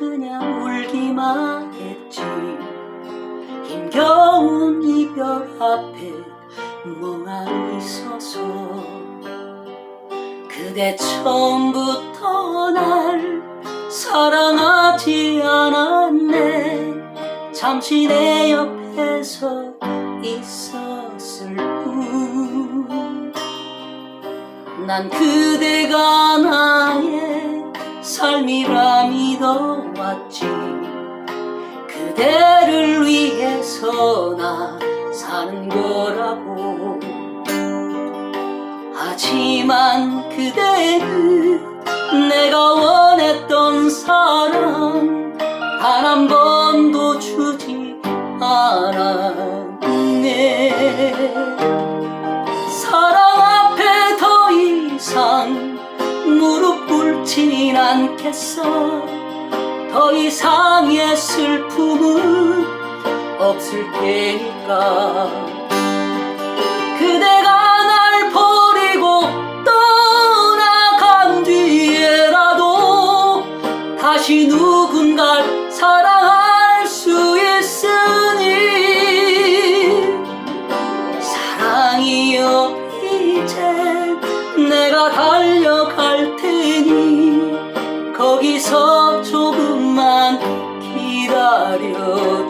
그냥 울기만 했지. 힘겨운 이별 앞에 멍하니 서서 그대 처음부터 날 사랑하지 않았네. 잠시 내 옆에서 있었을 뿐. 난 그대가 나의 삶이라 믿어 왔지 그대를 위해서 나 사는 거라고. 하지만 그대는 내가 원했던 사랑 단 한 번도 주지 않았네. 사랑 앞에 더 이상 무릎 꿇진 않겠어 더 이상의 슬픔은 없을 테니까. 그대가 날 버리고 떠나간 뒤에라도 다시 누군가를 사랑할 수 있으니 사랑이여 이제 내가 달려갈 테니 거기서 기다려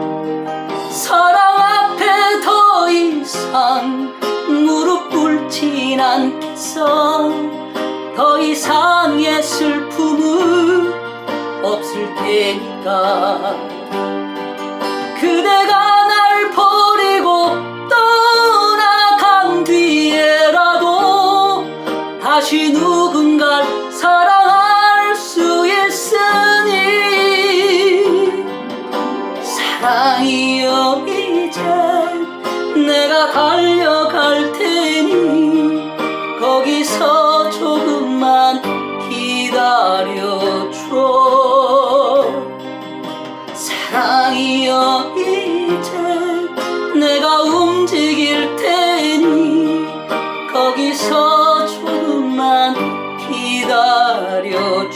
않겠어 더 이상의 슬픔은 없을 테니까. 그대가 날 버리고 떠나간 뒤에라도 다시 누군가를 사랑할 수 있으니 사랑이여 이제 내가 달려갈 테니 서, 조금만 기다려줘. 사랑이여 이제 내가 움직일 테니 거기서 조금만 기다려줘.